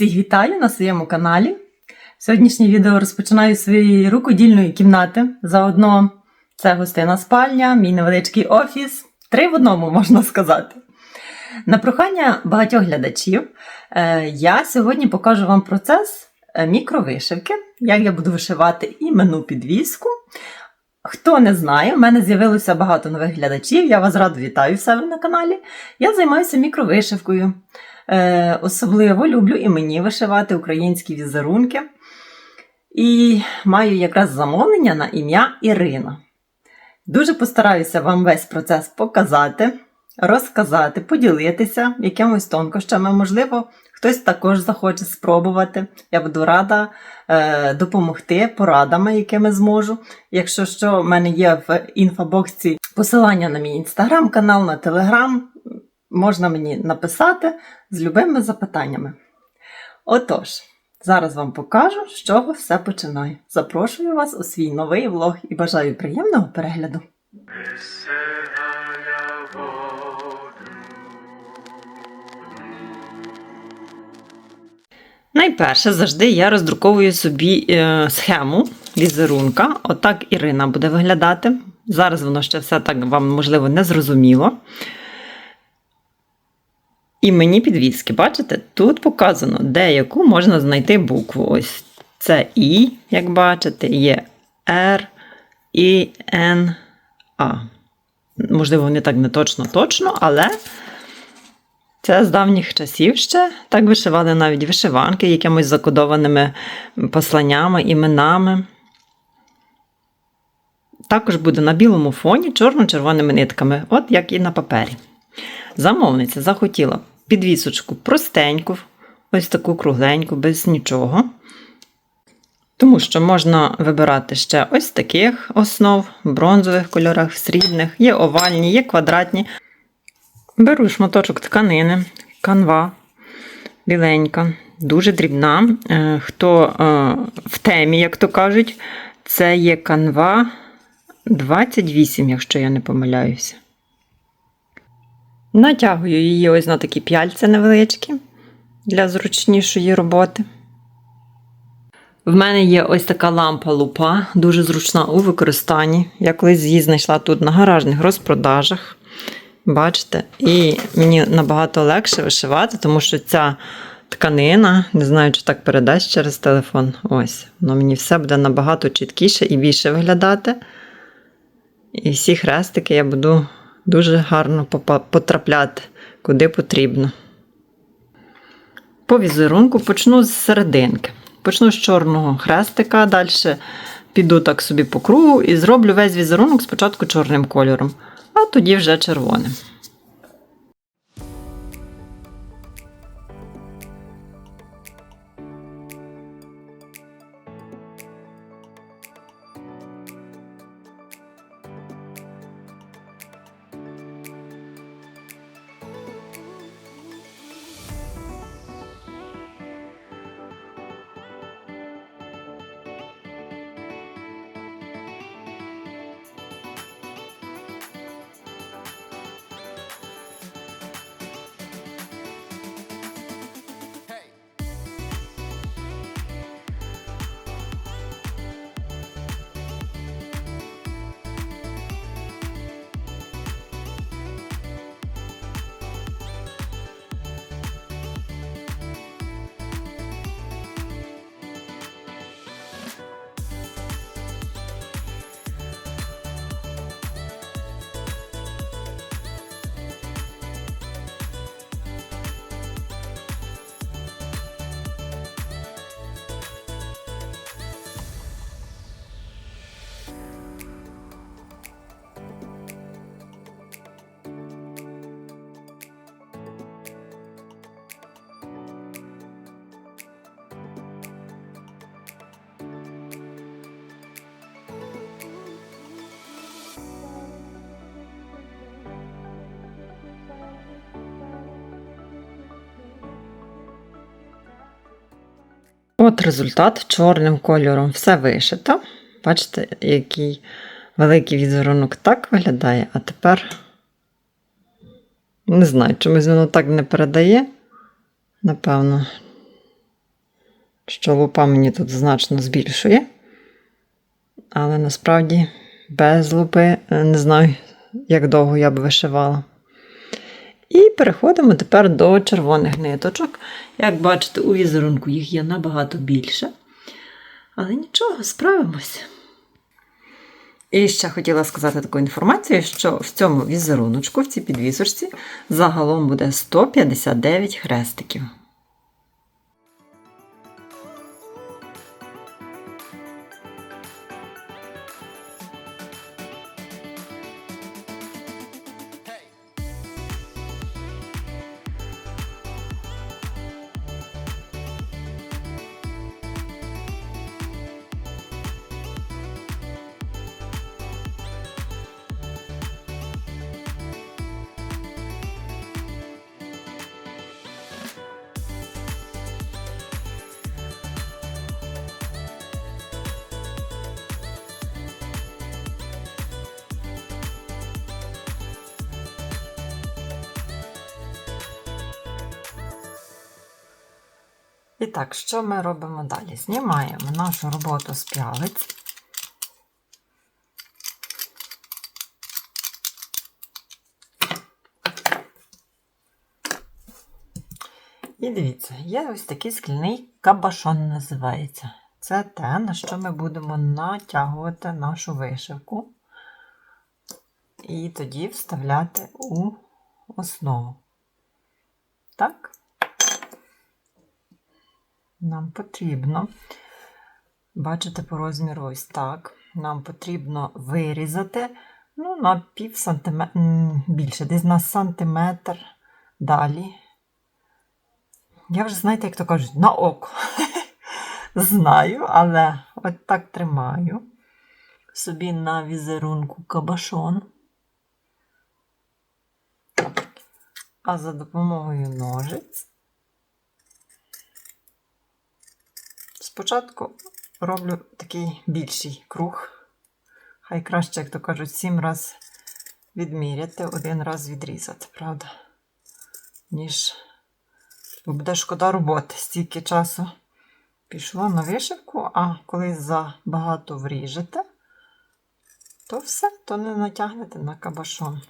Всіх вітаю на своєму каналі. Сьогоднішнє відео розпочинаю з своєї рукодільної кімнати. Заодно це гостина спальня, мій невеличкий офіс. Три в одному можна сказати. На прохання багатьох глядачів е, я сьогодні покажу вам процес е, мікровишивки, як я буду вишивати іменну підвіску. Хто не знає, в мене з'явилося багато нових глядачів. Я вас радо вітаю в себе на каналі. Я займаюся мікровишивкою. Е, особливо люблю і мені вишивати українські візерунки. І маю якраз замовлення на ім'я Ірина. Дуже постараюся вам весь процес показати, розказати, поділитися якимось тонкощами. Можливо, хтось також захоче спробувати. Я буду рада е, допомогти порадами, якими зможу. Якщо що, в мене є в інфобоксі посилання на мій інстаграм-канал, на телеграм. Можна мені написати з любими запитаннями. Отож, зараз вам покажу, з чого все починає. Запрошую вас у свій новий влог і бажаю приємного перегляду. Найперше, завжди я роздруковую собі е, схему візерунка. Отак Ірина буде виглядати. Зараз воно ще все так вам, можливо, не зрозуміло. І мені підвіски, бачите, тут показано, де яку можна знайти букву. Ось це І, як бачите, є Р, І, Н, А. Можливо, не так не точно точно, але це з давніх часів ще так вишивали навіть вишиванки якимось закодованими посланнями, іменами. Також буде на білому фоні чорно-червоними нитками, от як і на папері. Замовниця захотіла підвісочку простеньку, ось таку кругленьку, без нічого. Тому що можна вибирати ще ось таких основ, в бронзових кольорах, в срібних, є овальні, є квадратні. Беру шматочок тканини, канва біленька, дуже дрібна. Е, Хто е, в темі, як то кажуть, це є канва 28, якщо я не помиляюся. Натягую її ось на такі п'яльця невеличкі для зручнішої роботи. В мене є ось така лампа лупа, дуже зручна у використанні. Я колись її знайшла тут на гаражних розпродажах. Бачите? І мені набагато легше вишивати, тому що ця тканина, не знаю, чи так передасть через телефон. Ось, воно мені все буде набагато чіткіше і більше виглядати. І всі хрестики я буду дуже гарно потрапляти, куди потрібно. По візерунку почну з серединки. Почну з чорного хрестика, далі піду так собі по кругу і зроблю весь візерунок спочатку чорним кольором, а тоді вже червоним. От результат чорним кольором все вишито. Бачите, який великий візерунок так виглядає, а тепер не знаю, чомусь воно так не передає. Напевно, що лупа мені тут значно збільшує. Але насправді без лупи е, не знаю, як довго я б вишивала. І переходимо тепер до червоних ниточок. Як бачите, у візерунку їх є набагато більше. Але нічого, справимося. І ще хотіла сказати таку інформацію, що в цьому візеруночку, в цій підвісочці, загалом буде 159 хрестиків. І так, що ми робимо далі? Знімаємо нашу роботу з п'ялиць. І дивіться, є ось такий скляний кабашон називається. Це те, на що ми будемо натягувати нашу вишивку. І тоді вставляти у основу. Так? Нам потрібно, бачите, по розміру ось так. Нам потрібно вирізати ну, на пів сантиметра, більше, десь на сантиметр далі. Я вже, знаєте, як то кажуть, на око. Знаю, але от так тримаю собі на візерунку кабашон. А за допомогою ножиць Спочатку роблю такий більший круг. Хай краще, як то кажуть, сім раз відміряти, один раз відрізати, правда? Ніж бо буде шкода роботи. Стільки часу пішло на вишивку, а коли забагато вріжете, то все, то не натягнете на кабашон.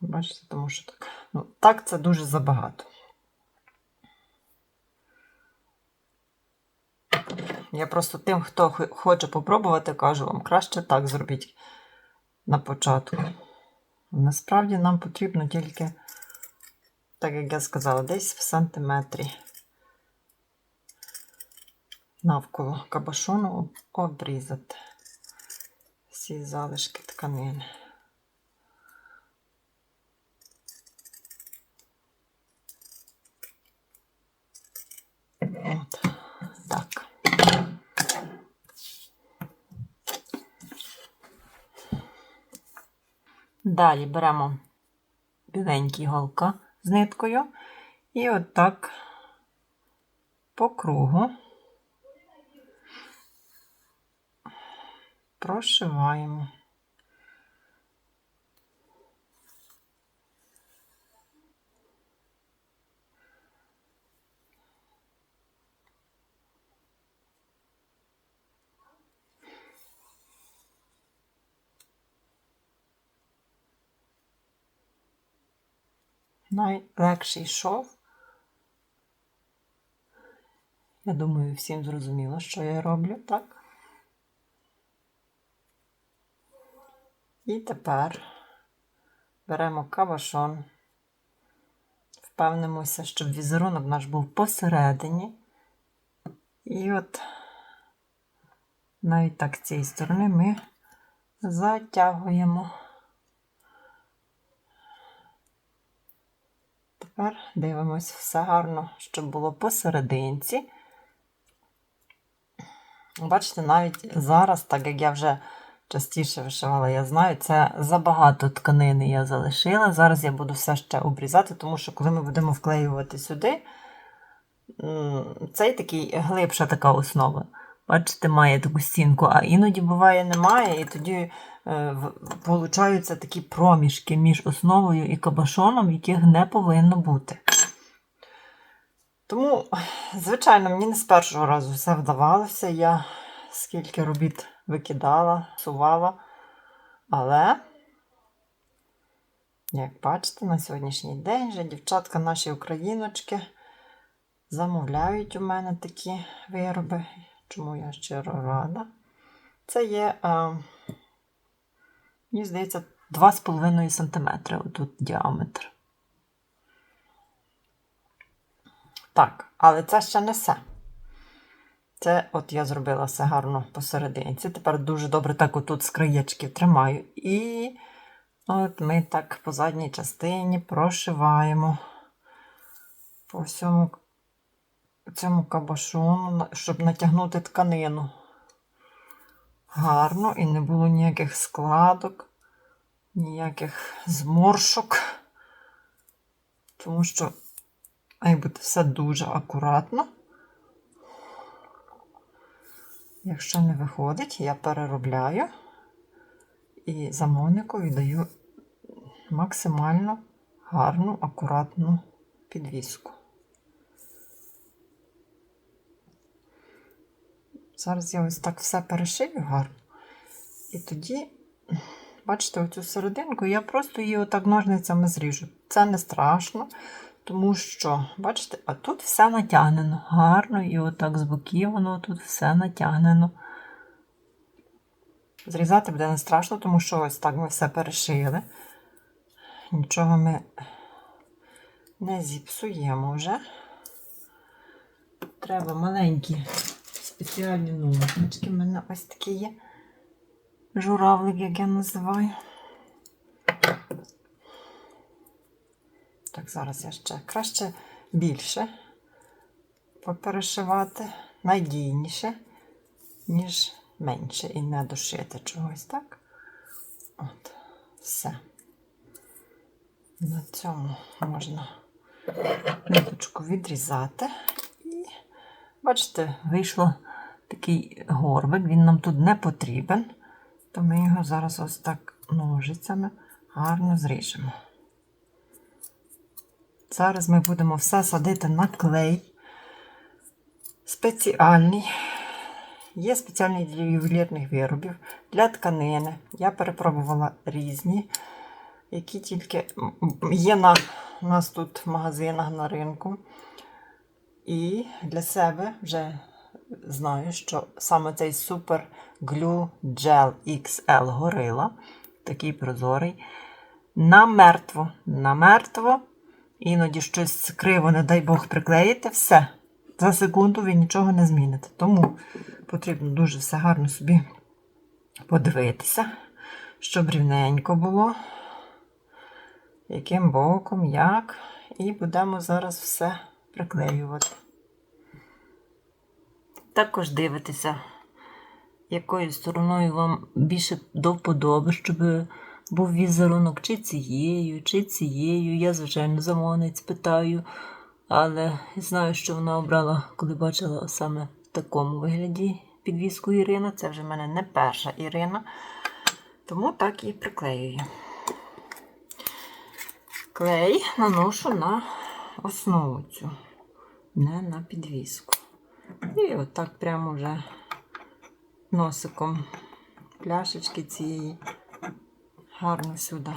Бачите, тому що так. Ну, так це дуже забагато. Я просто тим, хто хоче попробувати, кажу вам, краще так зробіть на початку. Насправді нам потрібно тільки, так як я сказала, десь в сантиметрі навколо кабашону обрізати всі залишки тканини. От так. Далі беремо біленький голка з ниткою і отак по кругу прошиваємо. Найлегший шов. Я думаю, всім зрозуміло, що я роблю, так? І тепер беремо кабашон, впевнимося, щоб візерунок наш був посередині. І от навіть так з цієї сторони ми затягуємо. Тепер дивимось все гарно, щоб було посерединці. Бачите, навіть зараз, так як я вже частіше вишивала, я знаю, це забагато тканини я залишила. Зараз я буду все ще обрізати, тому що коли ми будемо вклеювати сюди, м, цей такий глибша така основа. Бачите, має таку стінку, а іноді буває немає, і тоді е, получаються такі проміжки між основою і кабашоном, яких не повинно бути. Тому, звичайно, мені не з першого разу все вдавалося. Я скільки робіт викидала, сувала. Але, як бачите, на сьогоднішній день вже дівчатка наші україночки замовляють у мене такі вироби, чому я щиро рада. Це є, е, мені здається, 2,5 см отут діаметр. Так, але це ще не все. Це от я зробила все гарно посерединці. Тепер дуже добре так отут з краєчків тримаю. І от ми так по задній частині прошиваємо по всьому цьому кабашону, щоб натягнути тканину. Гарно і не було ніяких складок, ніяких зморшок. Тому що має бути все дуже акуратно. Якщо не виходить, я переробляю і замовнику віддаю максимально гарну, акуратну підвіску. Зараз я ось так все перешию гарно. І тоді, бачите, оцю серединку, я просто її отак ножницями зріжу. Це не страшно, тому що, бачите, а тут все натягнено гарно, і отак з боків воно тут все натягнено. Зрізати буде не страшно, тому що ось так ми все перешили. Нічого ми не зіпсуємо вже. Треба маленькі спеціальні ножнички. У мене ось такі є. Журавлик, як я називаю. Так, зараз я ще краще більше поперешивати, надійніше, ніж менше і не дошити чогось, так? От, все. На цьому можна ниточку відрізати. Бачите, вийшло такий горбик, він нам тут не потрібен, то ми його зараз ось так ножицями гарно зріжемо. Зараз ми будемо все садити на клей. Спеціальний. Є спеціальний для ювелірних виробів, для тканини. Я перепробувала різні, які тільки є на, у нас тут в магазинах на ринку. І для себе вже знаю, що саме цей Super Glue Gel XL Gorilla, такий прозорий, намертво, намертво. Іноді щось криво, не дай Бог, приклеїти, все. За секунду ви нічого не зміните. Тому потрібно дуже все гарно собі подивитися, щоб рівненько було, яким боком, як. І будемо зараз все приклеювати. Також дивитися, якою стороною вам більше до вподоби, щоб був візерунок чи цією, чи цією. Я, звичайно, замовниць питаю, але знаю, що вона обрала, коли бачила саме в такому вигляді підвіску Ірина. Це вже в мене не перша Ірина. Тому так і приклеюю. Клей наношу на основу цю, не на підвіску. І отак прямо вже носиком пляшечки цієї гарно сюди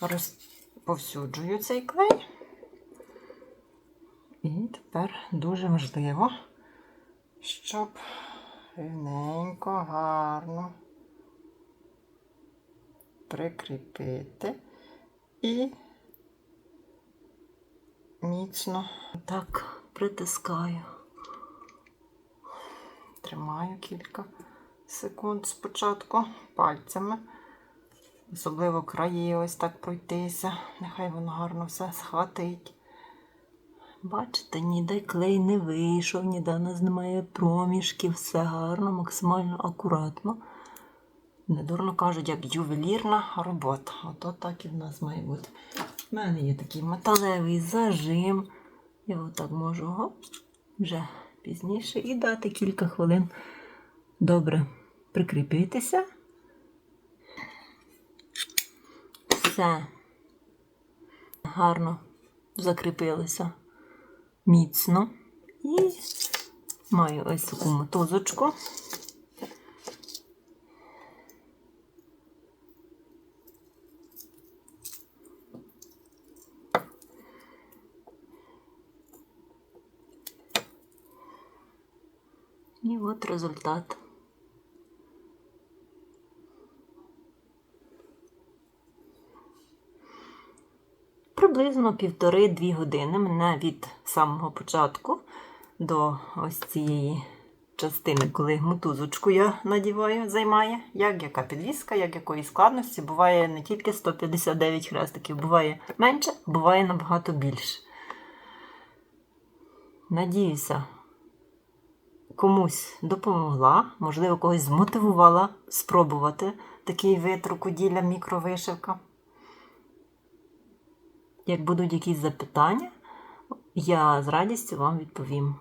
розповсюджую цей клей. І тепер дуже важливо, щоб рівненько, гарно прикріпити і міцно так притискаю. Тримаю кілька секунд спочатку пальцями. Особливо краї ось так пройтися. Нехай воно гарно все схватить. Бачите, ніде клей не вийшов, ніде в нас немає проміжків, все гарно, максимально акуратно. Недурно кажуть, як ювелірна робота. Ото так і в нас має бути. У мене є такий металевий зажим. Я отак можу гоп, вже пізніше і дати кілька хвилин добре прикріпитися. Все гарно закріпилося міцно. І маю ось таку мотузочку. І от результат. Приблизно півтори-дві години мене від самого початку до ось цієї частини, коли мотузочку я надіваю, займає, як яка підвіска, як якої складності. Буває не тільки 159 хрестиків, буває менше, буває набагато більше. Надіюся, комусь допомогла, можливо, когось змотивувала спробувати такий вид рукоділля мікровишивка. Як будуть якісь запитання, я з радістю вам відповім.